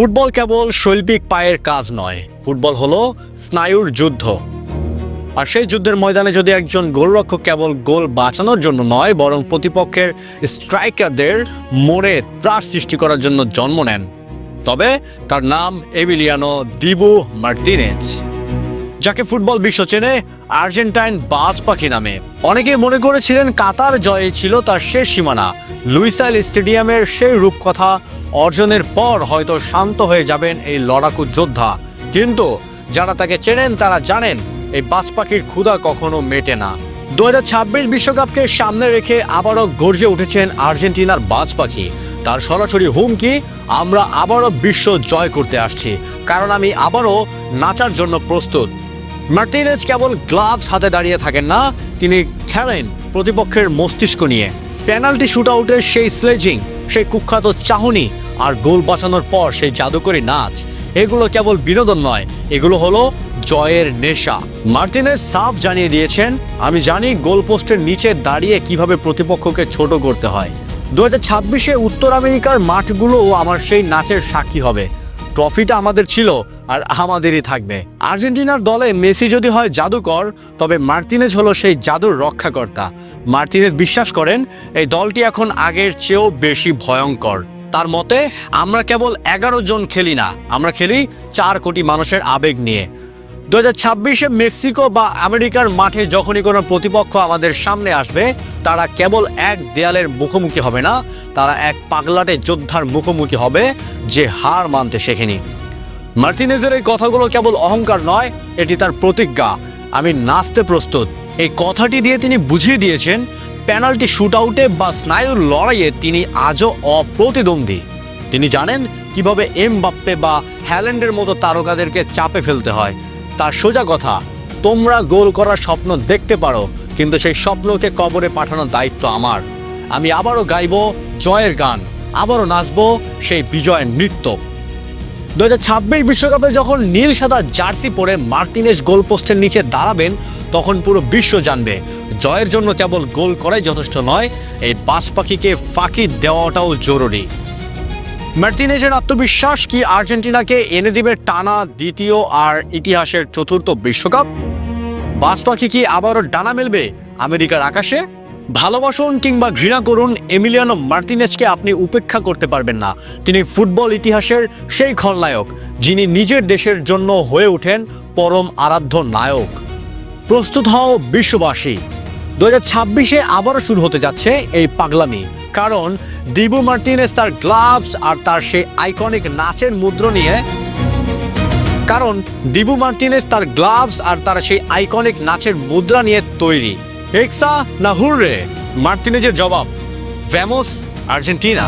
Football কেবল শৈল্পিক পায়ের কাজ নয়, ফুটবল হলো স্নায়ুর যুদ্ধ। আর সেই যুদ্ধের ময়দানে যদি একজন গোলরক্ষক কেবল গোল বাঁচানোর জন্য নয়, বরং প্রতিপক্ষের স্ট্রাইকারদের মোড়ে ত্রাস সৃষ্টি করার জন্য জন্ম নেন, তবে তার নাম এমিলিয়ানো ডিবু মার্টিনেজ, যাকে ফুটবল বিশ্ব চেনে আর্জেন্টাইন বাজ পাখি নামে। অনেকেই মনে করেছিলেন কাতার জয়ে ছিল তার শেষ সীমানা। লুইসাইল স্টেডিয়ামের সেই রূপকথা অর্জনের পর হয়তো শান্ত হয়ে যাবেন এই লড়াকু যোদ্ধা। কিন্তু যারা তাকে চেনেন, তারা জানেন, এই বাজ পাখির ক্ষুধা কখনো মেটে না। দু হাজার বিশ্বকাপকে সামনে রেখে আবারও গর্জে উঠেছেন আর্জেন্টিনার বাজ পাখি তার সরাসরি হুমকি, আমরা আবারও বিশ্ব জয় করতে আসছি। কারণ আমি আবারও নাচার জন্য প্রস্তুত। মার্টিনেজ কেবল গ্লাভস হাতে দাঁড়িয়ে থাকেন না, তিনি খেলেন প্রতিপক্ষের মস্তিষ্ক নিয়ে। পেনাল্টি শুট আউটের সেই স্লেজিং সেই কুখ্যাত চাহনি আর গোল বাঁচানোর পর সেই জাদুকরী নাচ। এগুলো কেবল বিনোদন নয়, এগুলো হলো জয়ের নেশা। মার্টিনের সাফ জানিয়ে দিয়েছেন, আমি জানি গোলপোস্টের নিচে দাঁড়িয়ে কীভাবে প্রতিপক্ষকে ছোট করতে হয়। দু হাজার ছাব্বিশে উত্তর আমেরিকার মাঠগুলোও আমার সেই নাচের সাক্ষী হবে। ট্রফিটা আমাদের ছিল আর আমাদেরই থাকবে। আর্জেন্টিনার দলে মেসি যদি হয় জাদুকর, তবে মার্টিনেজ হলো সেই জাদুর রক্ষাকর্তা। মার্টিনেজ বিশ্বাস করেন, এই দলটি এখন আগের চেয়েও বেশি ভয়ঙ্কর। তার মতে, আমরা কেবল এগারো জন খেলি না, আমরা খেলি চার কোটি মানুষের আবেগ নিয়ে। দু হাজার ছাব্বিশে মেক্সিকো বা আমেরিকার মাঠে যখনই কোনো প্রতিপক্ষ আমাদের সামনে আসবে, তারা কেবল এক দেয়ালের মুখোমুখি হবে না, তারা এক পাগলাটে যোদ্ধার মুখোমুখি হবে যে হার মানতে শেখেনি। মার্টিনেজের এই কথাগুলো কেবল অহংকার নয়, এটি তার প্রতিজ্ঞা। আমি নাচতে প্রস্তুত। এই কথাটি দিয়ে তিনি বুঝিয়ে দিয়েছেন, পেনাল্টি শুট আউটে বা স্নায়ুর লড়াইয়ে তিনি আজও অপ্রতিদ্বন্দ্বী। তিনি জানেন কীভাবে এম বাপ্পে বা হ্যাল্যান্ডের মতো তারকাদেরকে চাপে ফেলতে হয়। তার সোজা কথা। তোমরা গোল করার স্বপ্ন দেখতে পারো, কিন্তু সেই স্বপ্নকে কবরে পাঠানোর দায়িত্ব আমার। আমি আবারও গাইব জয়ের গান, আবারও নাচবো সেই বিজয়ের নৃত্য। দু হাজার ছাব্বিশ বিশ্বকাপে যখন নীল সাদা জার্সি পরে মার্টিনেজ গোলপোস্টের নিচে দাঁড়াবেন, তখন পুরো বিশ্ব জানবে, জয়ের জন্য কেবল গোল করাই যথেষ্ট নয়, এই বাস পাখিকে ফাঁকি দেওয়াটাও জরুরি। মার্টিনেজের আত্মবিশ্বাস কি আর্জেন্টিনাকে এনে দিবে টানা দ্বিতীয় আর ইতিহাসের চতুর্থ বিশ্বকাপ? বাস পাখি কি আবারও ডানা মেলবে আমেরিকার আকাশে? ভালোবাসুন কিংবা ঘৃণা করুন, এমিলিয়ানো মার্টিনেজকে আপনি উপেক্ষা করতে পারবেন না। তিনি ফুটবল ইতিহাসের সেই খলনায়ক, যিনি নিজের দেশের জন্য হয়ে ওঠেন পরম আরাধ্য নায়ক। প্রস্তুত হও বিশ্ববাসী। দু হাজার ছাব্বিশে আবারও শুরু হতে যাচ্ছে এই পাগলামি। কারণ ডিবু মার্টিনেস তার গ্লাভস আর তার সেই আইকনিক নাচের মুদ্র নিয়ে। কারণ ডিবু মার্টিনেস তার গ্লাভস আর তার সেই আইকনিক নাচের মুদ্রা নিয়ে তৈরি। এক্সা না হুররে? মার্টিনেজের জবাব ফেমস আর্জেন্টিনা।